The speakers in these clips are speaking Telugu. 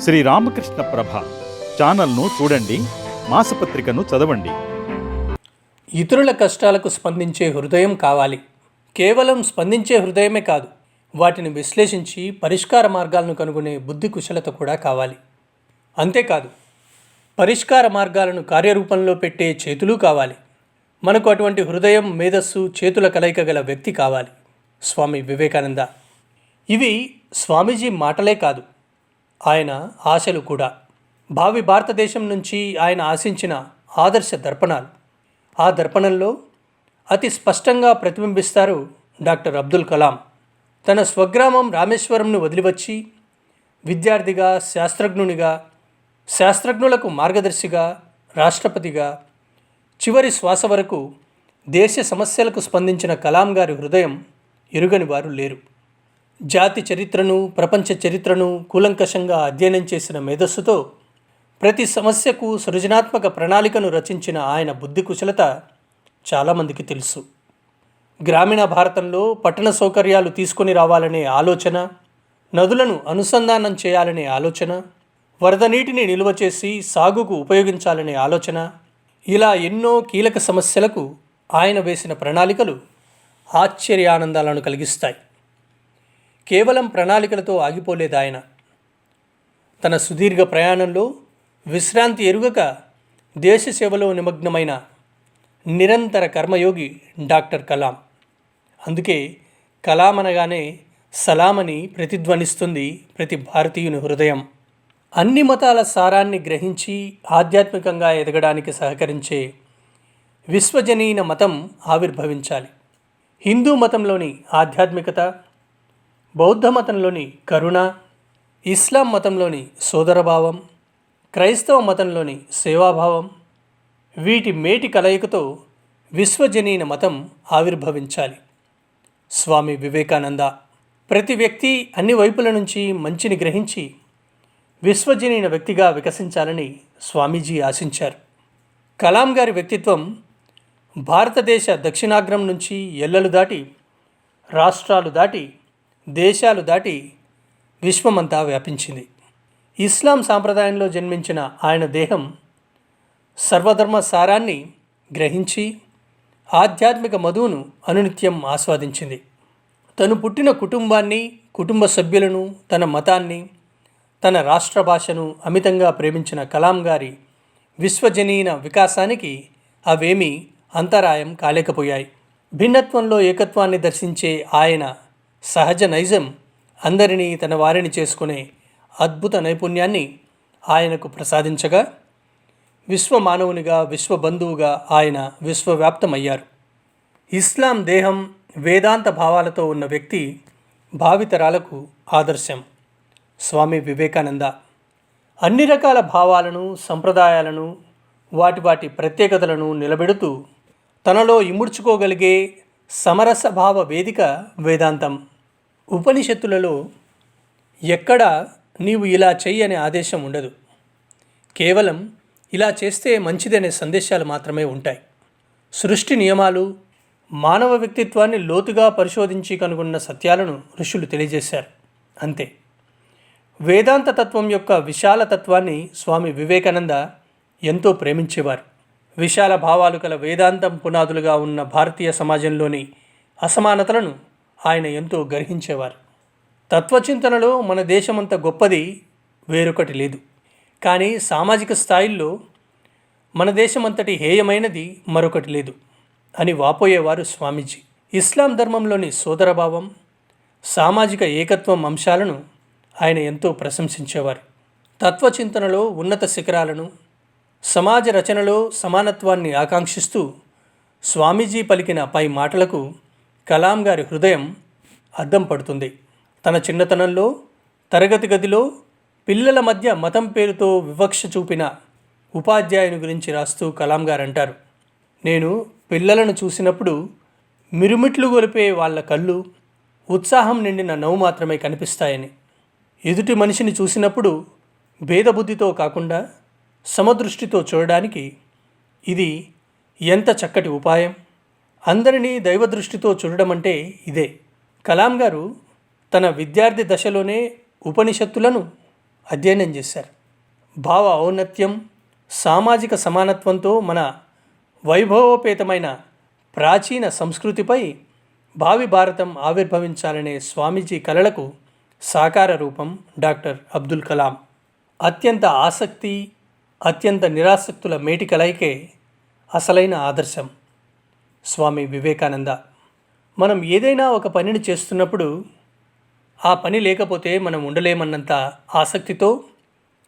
శ్రీ రామకృష్ణ ప్రభ ఛానల్ను చూడండి మాసపత్రికను చదవండి. ఇతరుల కష్టాలకు స్పందించే హృదయం కావాలి. కేవలం స్పందించే హృదయమే కాదు వాటిని విశ్లేషించి పరిష్కార మార్గాలను కనుగొనే బుద్ధి కుశలత కూడా కావాలి. అంతేకాదు పరిష్కార మార్గాలను కార్యరూపంలో పెట్టే చేతులు కావాలి. మనకు అటువంటి హృదయం మేధస్సు చేతుల కలయిక గల వ్యక్తి కావాలి. స్వామి వివేకానంద. ఇవి స్వామీజీ మాటలే కాదు ఆయన ఆశలు కూడా. భావి భారతదేశం నుంచి ఆయన ఆశించిన ఆదర్శ దర్పణాలు. ఆ దర్పణంలో అతి స్పష్టంగా ప్రతిబింబిస్తారు డాక్టర్ అబ్దుల్ కలాం. తన స్వగ్రామం రామేశ్వరంను వదిలివచ్చి విద్యార్థిగా శాస్త్రజ్ఞునిగా శాస్త్రజ్ఞులకు మార్గదర్శిగా రాష్ట్రపతిగా చివరి శ్వాస వరకు దేశ సమస్యలకు స్పందించిన కలాం గారి హృదయం ఎరుగని వారు లేరు. జాతి చరిత్రను ప్రపంచ చరిత్రను కూలంకషంగా అధ్యయనం చేసిన మేధస్సుతో ప్రతి సమస్యకు సృజనాత్మక ప్రణాళికను రచించిన ఆయన బుద్ధి కుశలత చాలామందికి తెలుసు. గ్రామీణ భారతంలో పట్టణ సౌకర్యాలు తీసుకొని రావాలనే ఆలోచన నదులను అనుసంధానం చేయాలనే ఆలోచన వరద నీటిని నిల్వ చేసి సాగుకు ఉపయోగించాలనే ఆలోచన ఇలా ఎన్నో కీలక సమస్యలకు ఆయన వేసిన ప్రణాళికలు ఆశ్చర్యానందాలను కలిగిస్తాయి. కేవలం ప్రణాళికలతో ఆగిపోలేదు ఆయన. తన సుదీర్ఘ ప్రయాణంలో విశ్రాంతి ఎరుగక దేశ సేవలో నిమగ్నమైన నిరంతర కర్మయోగి డాక్టర్ కలాం. అందుకే కలాం అనగానే సలామని ప్రతిధ్వనిస్తుంది ప్రతి భారతీయుని హృదయం. అన్ని మతాల సారాన్ని గ్రహించి ఆధ్యాత్మికంగా ఎదగడానికి సహకరించే విశ్వజనీన మతం ఆవిర్భవించాలి. హిందూ మతంలోని ఆధ్యాత్మికత బౌద్ధ మతంలోని కరుణ ఇస్లాం మతంలోని సోదరభావం క్రైస్తవ మతంలోని సేవాభావం వీటి మేటి కలయికతో విశ్వజనీన మతం ఆవిర్భవించాలి. స్వామి వివేకానంద ప్రతి వ్యక్తి అన్ని వైపుల నుంచి మంచిని గ్రహించి విశ్వజనీన వ్యక్తిగా వికసించాలని స్వామీజీ ఆశించారు. కలాం గారి వ్యక్తిత్వం భారతదేశ దక్షిణాగ్రం నుంచి ఎల్లలు దాటి రాష్ట్రాలు దాటి దేశాలు దాటి విశ్వమంతా వ్యాపించింది. ఇస్లాం సాంప్రదాయంలో జన్మించిన ఆయన దేహం సర్వధర్మ సారాన్ని గ్రహించి ఆధ్యాత్మిక మధువును అనునిత్యం ఆస్వాదించింది. తను పుట్టిన కుటుంబాన్ని కుటుంబ సభ్యులను తన మతాన్ని తన రాష్ట్ర భాషను అమితంగా ప్రేమించిన కలాం గారి విశ్వజనీన వికాసానికి అవేమీ అంతరాయం కాలేకపోయాయి. భిన్నత్వంలో ఏకత్వాన్ని దర్శించే ఆయన సహజ నైజం అందరినీ తన వారిని చేసుకునే అద్భుత నైపుణ్యాన్ని ఆయనకు ప్రసాదించగా విశ్వ మానవునిగా విశ్వబంధువుగా ఆయన విశ్వవ్యాప్తమయ్యారు. ఇస్లాం దేహం వేదాంత భావాలతో ఉన్న వ్యక్తి భావితరాలకు ఆదర్శం. స్వామి వివేకానంద. అన్ని రకాల భావాలను సంప్రదాయాలను వాటి వాటి ప్రత్యేకతలను నిలబెడుతూ తనలో ఇముడ్చుకోగలిగే సమరస భావ వేదిక వేదాంతం. ఉపనిషత్తులలో ఎక్కడ నీవు ఇలా చెయ్యి అనే ఆదేశం ఉండదు. కేవలం ఇలా చేస్తే మంచిదనే సందేశాలు మాత్రమే ఉంటాయి. సృష్టి నియమాలు మానవ వ్యక్తిత్వాన్ని లోతుగా పరిశోధించి కనుగొన్న సత్యాలను ఋషులు తెలియజేశారు. అంతే. వేదాంత తత్వం యొక్క విశాల తత్వాన్ని స్వామి వివేకానంద ఎంతో ప్రేమించేవారు. విశాల భావాలు కల వేదాంతం పునాదులుగా ఉన్న భారతీయ సమాజంలోని అసమానతలను ఆయన ఎంతో గర్హించేవారు. తత్వచింతనలో మన దేశమంత గొప్పది వేరొకటి లేదు. కానీ సామాజిక స్థాయిల్లో మన దేశమంతటి హేయమైనది మరొకటి లేదు అని వాపోయేవారు స్వామీజీ. ఇస్లాం ధర్మంలోని సోదరభావం సామాజిక ఏకత్వం అంశాలను ఆయన ఎంతో ప్రశంసించేవారు. తత్వచింతనలో ఉన్నత శిఖరాలను సమాజ రచనలో సమానత్వాన్ని ఆకాంక్షిస్తూ స్వామీజీ పలికిన పై మాటలకు కలాం గారి హృదయం అద్దం పడుతుంది. తన చిన్నతనంలో తరగతి గదిలో పిల్లల మధ్య మతం పేరుతో వివక్ష చూపిన ఉపాధ్యాయుని గురించి రాస్తూ కలాం గారు అంటారు నేను పిల్లలను చూసినప్పుడు మిరుమిట్లు గొలిపే వాళ్ళ కళ్ళు ఉత్సాహం నిండిన నవ్వు మాత్రమే కనిపిస్తాయని. ఎదుటి మనిషిని చూసినప్పుడు భేదబుద్ధితో కాకుండా సమదృష్టితో చూడడానికి ఇది ఎంత చక్కటి ఉపాయం! అందరినీ దైవ దృష్టితో చూడడం అంటే ఇదే. కలాం గారు తన విద్యార్థి దశలోనే ఉపనిషత్తులను అధ్యయనం చేశారు. భావ ఔన్నత్యం సామాజిక సమానత్వంతో మన వైభవోపేతమైన ప్రాచీన సంస్కృతిపై భావి భారతం ఆవిర్భవించాలనే స్వామీజీ కలలకు సాకార రూపం డాక్టర్ అబ్దుల్ కలాం. అత్యంత ఆసక్తి అత్యంత నిరాసక్తుల మేటి కలయికే అసలైన ఆదర్శం. స్వామి వివేకానంద మనం ఏదైనా ఒక పనిని చేస్తున్నప్పుడు ఆ పని లేకపోతే మనం ఉండలేమన్నంత ఆసక్తితో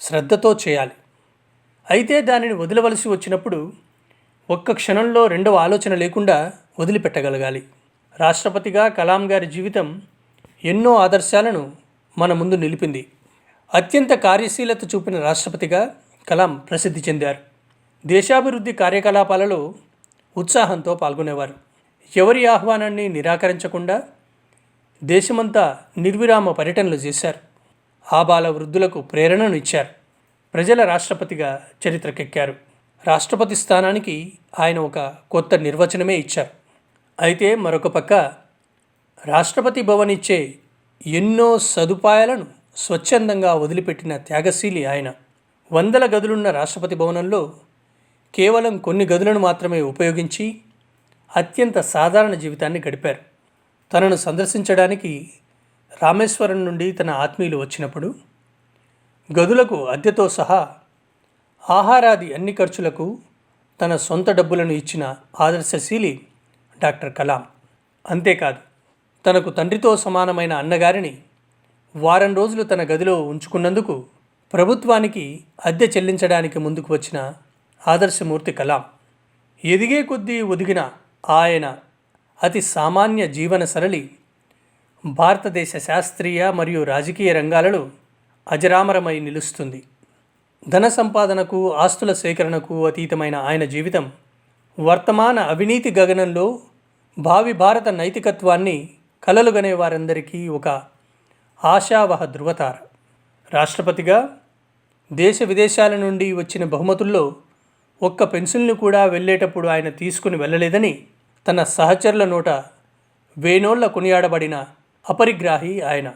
శ్రద్ధతో చేయాలి. అయితే దానిని వదిలవలసి వచ్చినప్పుడు ఒక్క క్షణంలో రెండవ ఆలోచన లేకుండా వదిలిపెట్టగలగాలి. రాష్ట్రపతిగా కలాం గారి జీవితం ఎన్నో ఆదర్శాలను మన ముందు నిలిపింది. అత్యంత కార్యశీలత చూపిన రాష్ట్రపతిగా కలాం ప్రసిద్ధి చెందారు. దేశాభివృద్ధి కార్యకలాపాలలో ఉత్సాహంతో పాల్గొనేవారు. ఎవరి ఆహ్వానాన్ని నిరాకరించకుండా దేశమంతా నిర్విరామ పర్యటనలు చేశారు. ఆబాల వృద్ధులకు ప్రేరణను ఇచ్చారు. ప్రజల రాష్ట్రపతిగా చరిత్రకెక్కారు. రాష్ట్రపతి స్థానానికి ఆయన ఒక కొత్త నిర్వచనమే ఇచ్చారు. అయితే మరొక పక్క రాష్ట్రపతి భవన్ ఇచ్చే ఎన్నో సదుపాయాలను స్వచ్ఛందంగా వదిలిపెట్టిన త్యాగశీలి ఆయన. వందల గదులున్న రాష్ట్రపతి భవనంలో కేవలం కొన్ని గదులను మాత్రమే ఉపయోగించి అత్యంత సాధారణ జీవితాన్ని గడిపారు. తనను సందర్శించడానికి రామేశ్వరం నుండి తన ఆత్మీయులు వచ్చినప్పుడు గదులకు అద్దెతో సహా ఆహారాది అన్ని ఖర్చులకు తన సొంత డబ్బులను ఇచ్చిన ఆదర్శశీలి డాక్టర్ కలాం. అంతేకాదు తనకు తండ్రితో సమానమైన అన్నగారిని వారం రోజులు తన గదిలో ఉంచుకున్నందుకు ప్రభుత్వానికి అద్దె చెల్లించడానికి ముందుకు వచ్చిన ఆదర్శమూర్తి కలాం. ఎదిగే కొద్దీ ఒదిగిన ఆయన అతి సామాన్య జీవన సరళి. భారతదేశ శాస్త్రీయ మరియు రాజకీయ రంగాలలో అజరామరమై నిలుస్తుంది. ధన సంపాదనకు ఆస్తుల సేకరణకు అతీతమైన ఆయన జీవితం వర్తమాన అవినీతి గగనంలో భావి భారత నైతికత్వాన్ని కలలుగనే వారందరికీ ఒక ఆశావహ ధృవతార. రాష్ట్రపతిగా దేశ విదేశాల నుండి వచ్చిన బహుమతుల్లో ఒక్క పెన్సిల్ను కూడా వెళ్ళేటప్పుడు ఆయన తీసుకుని వెళ్ళలేదని తన సహచరుల నోట వేనోళ్ళ కొనియాడబడిన అపరిగ్రాహి ఆయన.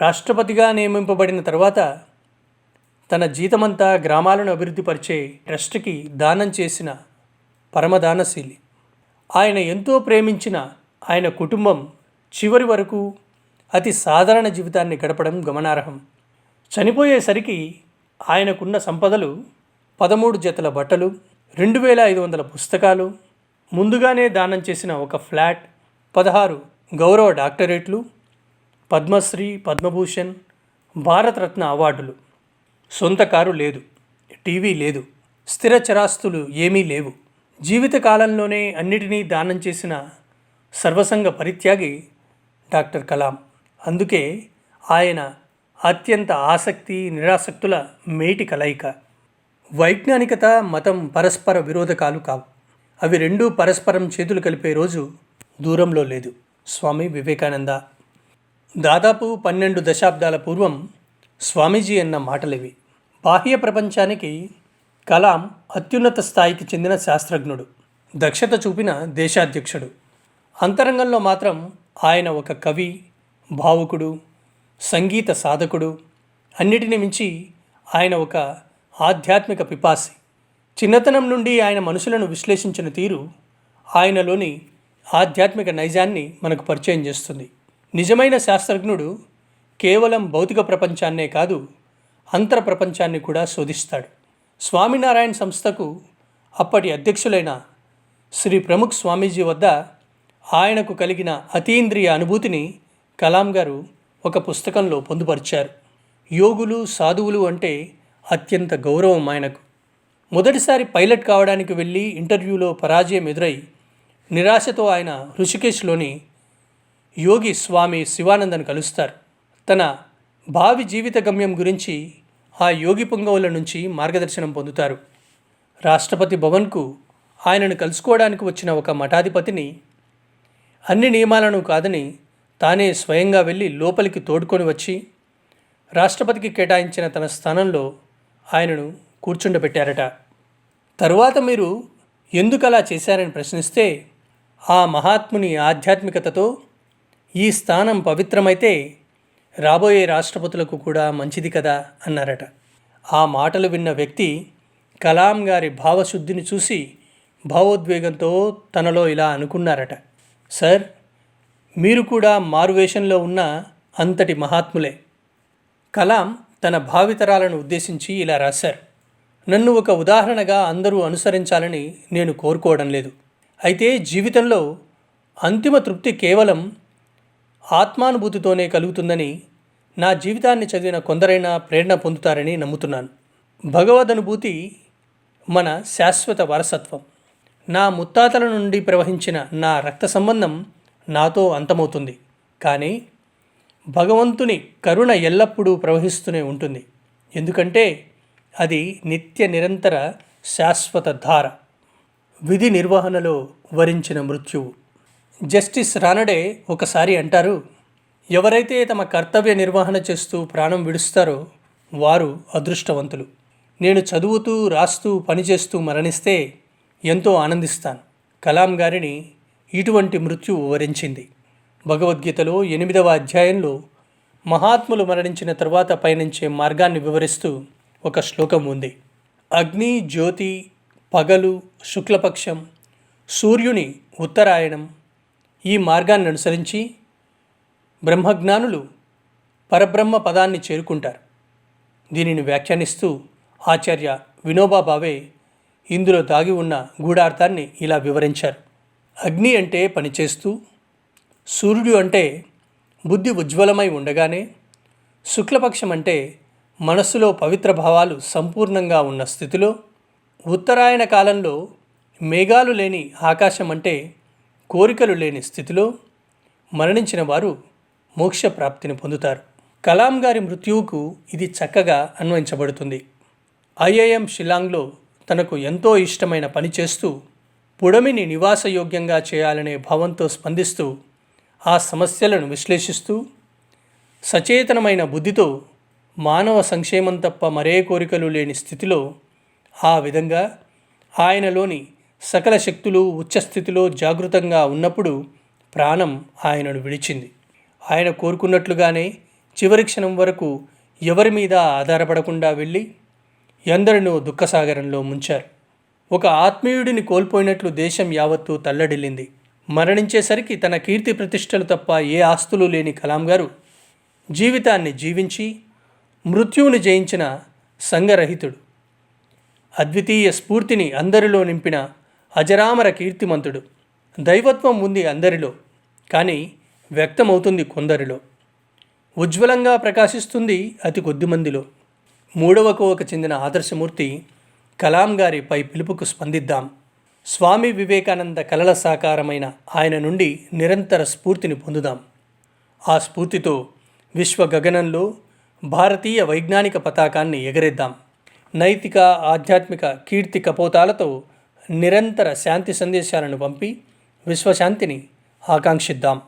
రాష్ట్రపతిగా నియమింపబడిన తర్వాత తన జీతమంతా గ్రామాలను అభివృద్ధిపరిచే ట్రస్ట్కి దానం చేసిన పరమదానశీలి. ఆయన ఎంతో ప్రేమించిన ఆయన కుటుంబం చివరి వరకు అతి సాధారణ జీవితాన్ని గడపడం గమనార్హం. చనిపోయేసరికి ఆయనకున్న సంపదలు పదమూడు జతల బట్టలు రెండు వేల ఐదు వందల పుస్తకాలు ముందుగానే దానం చేసిన ఒక ఫ్లాట్ పదహారు గౌరవ డాక్టరేట్లు పద్మశ్రీ పద్మభూషణ్ భారతరత్న అవార్డులు. సొంత కారు లేదు టీవీ లేదు స్థిర చరాస్తులు ఏమీ లేవు. జీవితకాలంలోనే అన్నిటినీ దానం చేసిన సర్వసంగ పరిత్యాగి డాక్టర్ కలాం. అందుకే ఆయన అత్యంత ఆసక్తి నిరాసక్తుల మేటి కలయిక. వైజ్ఞానికత మతం పరస్పర విరోధకాలు కావు. అవి రెండూ పరస్పరం చేతులు కలిపే రోజు దూరంలో లేదు. స్వామి వివేకానంద. దాదాపు పన్నెండు దశాబ్దాల పూర్వం స్వామీజీ అన్న మాటలివి. బాహ్య ప్రపంచానికి కలాం అత్యున్నత స్థాయికి చెందిన శాస్త్రజ్ఞుడు. దక్షత చూపిన దేశాధ్యక్షుడు. అంతరంగంలో మాత్రం ఆయన ఒక కవి భావుకుడు సంగీత సాధకుడు. అన్నిటిని మించి ఆయన ఒక ఆధ్యాత్మిక పిపాసి. చిన్నతనం నుండి ఆయన మనుషులను విశ్లేషించిన తీరు ఆయనలోని ఆధ్యాత్మిక నైజాన్ని మనకు పరిచయం చేస్తుంది. నిజమైన శాస్త్రజ్ఞుడు కేవలం భౌతిక ప్రపంచాన్నే కాదు అంతర ప్రపంచాన్ని కూడా శోధిస్తాడు. స్వామినారాయణ సంస్థకు అప్పటి అధ్యక్షులైన శ్రీ ప్రముఖ్ స్వామీజీ వద్ద ఆయనకు కలిగిన అతీంద్రియ అనుభూతిని కలాం గారు ఒక పుస్తకంలో పొందుపరిచారు. యోగులు సాధువులు అంటే అత్యంత గౌరవం ఆయనకు. మొదటిసారి పైలట్ కావడానికి వెళ్ళి ఇంటర్వ్యూలో పరాజయం ఎదురై నిరాశతో ఆయన ఋషికేశ్లోని యోగి స్వామి శివానందను కలుస్తారు. తన భావి జీవిత గమ్యం గురించి ఆ యోగి పొంగవుల నుంచి మార్గదర్శనం పొందుతారు. రాష్ట్రపతి భవన్కు ఆయనను కలుసుకోవడానికి వచ్చిన ఒక మఠాధిపతిని అన్ని నియమాలను కాదని తానే స్వయంగా వెళ్ళి లోపలికి తోడుకొని వచ్చి రాష్ట్రపతికి కేటాయించిన తన స్థానంలో ఆయనను కూర్చుండబెట్టారట. తరువాత మీరు ఎందుకు అలా చేశారని ప్రశ్నిస్తే ఆ మహాత్ముని ఆధ్యాత్మికతతో ఈ స్థానం పవిత్రమైతే రాబోయే రాష్ట్రపతులకు కూడా మంచిది కదా అన్నారట. ఆ మాటలు విన్న వ్యక్తి కలాం గారి భావశుద్ధిని చూసి భావోద్వేగంతో తనలో ఇలా అనుకున్నారట. సార్ మీరు కూడా మారువేషంలో ఉన్న అంతటి మహాత్ములే. కలాం తన భావితరాలను ఉద్దేశించి ఇలా రాశారు. నన్ను ఒక ఉదాహరణగా అందరూ అనుసరించాలని నేను కోరుకోవడం లేదు. అయితే జీవితంలో అంతిమ తృప్తి కేవలం ఆత్మానుభూతితోనే కలుగుతుందని నా జీవితాన్ని చదివిన కొందరైనా ప్రేరణ పొందుతారని నమ్ముతున్నాను. భగవద్ అనుభూతి మన శాశ్వత వారసత్వం. నా ముత్తాతల నుండి ప్రవహించిన నా రక్త సంబంధం నాతో అంతమవుతుంది. కానీ భగవంతుని కరుణ ఎల్లప్పుడూ ప్రవహిస్తూనే ఉంటుంది. ఎందుకంటే అది నిత్య నిరంతర శాశ్వత ధార. విధి నిర్వహణలో వరించిన మృత్యువు. జస్టిస్ రానడే ఒకసారి అంటారు ఎవరైతే తమ కర్తవ్య నిర్వహణ చేస్తూ ప్రాణం విడుస్తారో వారు అదృష్టవంతులు. నేను చదువుతూ రాస్తూ పనిచేస్తూ మరణిస్తే ఎంతో ఆనందిస్తాను. కలాం గారిని ఇటువంటి మృత్యువు వరించింది. భగవద్గీతలో ఎనిమిదవ అధ్యాయంలో మహాత్ములు మరణించిన తర్వాత పయనించే మార్గాన్ని వివరిస్తూ ఒక శ్లోకం ఉంది. అగ్ని జ్యోతి పగలు శుక్లపక్షం సూర్యుని ఉత్తరాయణం ఈ మార్గాన్ని అనుసరించి బ్రహ్మజ్ఞానులు పరబ్రహ్మ పదాన్ని చేరుకుంటారు. దీనిని వ్యాఖ్యానిస్తూ ఆచార్య వినోబా భావే ఇందులో దాగి ఉన్న గూఢార్థాన్ని ఇలా వివరించారు. అగ్ని అంటే పనిచేస్తూ సూర్యుడు అంటే బుద్ధి ఉజ్వలమై ఉండగానే శుక్లపక్షం అంటే మనస్సులో పవిత్ర భావాలు సంపూర్ణంగా ఉన్న స్థితిలో ఉత్తరాయణ కాలంలో మేఘాలు లేని ఆకాశం అంటే కోరికలు లేని స్థితిలో మరణించిన వారు మోక్ష ప్రాప్తిని పొందుతారు. కలాం గారి మృత్యువుకు ఇది చక్కగా అన్వయించబడుతుంది. ఐఐఎం షిలాంగ్లో తనకు ఎంతో ఇష్టమైన పని చేస్తూ పుడమిని నివాసయోగ్యంగా చేయాలనే భావంతో స్పందిస్తూ ఆ సమస్యలను విశ్లేషిస్తూ సచేతనమైన బుద్ధితో మానవ సంక్షేమం తప్ప మరే కోరికలు లేని స్థితిలో ఆ విధంగా ఆయనలోని సకల శక్తులు ఉచ్చస్థితిలో జాగృతంగా ఉన్నప్పుడు ప్రాణం ఆయనను విడిచింది. ఆయన కోరుకున్నట్లుగానే చివరి క్షణం వరకు ఎవరి మీద ఆధారపడకుండా వెళ్ళి ఎందరినో దుఃఖసాగరంలో ముంచారు. ఒక ఆత్మీయుడిని కోల్పోయినట్లు దేశం యావత్తూ తల్లడిల్లింది. మరణించేసరికి తన కీర్తి ప్రతిష్టలు తప్ప ఏ ఆస్తులు లేని కలాం గారు జీవితాన్ని జీవించి మృత్యువుని జయించిన సంగరహితుడు అద్వితీయ స్ఫూర్తిని అందరిలో నింపిన అజరామర కీర్తిమంతుడు. దైవత్వం ఉంది అందరిలో కానీ వ్యక్తమవుతుంది కొందరిలో. ఉజ్వలంగా ప్రకాశిస్తుంది అతి కొద్ది మందిలో. మూడవ కోవకు చెందిన ఆదర్శమూర్తి కలాం గారి పై పిలుపుకు స్పందిద్దాం. స్వామి వివేకానంద కలల సాకారమైన ఆయన నుండి నిరంతర స్ఫూర్తిని పొందుదాం. ఆ స్ఫూర్తితో విశ్వ గగనంలో భారతీయ వైజ్ఞానిక పతాకాన్ని ఎగరేద్దాం. నైతిక ఆధ్యాత్మిక కీర్తి కపోతాలతో నిరంతర శాంతి సందేశాలను పంపి విశ్వశాంతిని ఆకాంక్షిద్దాం.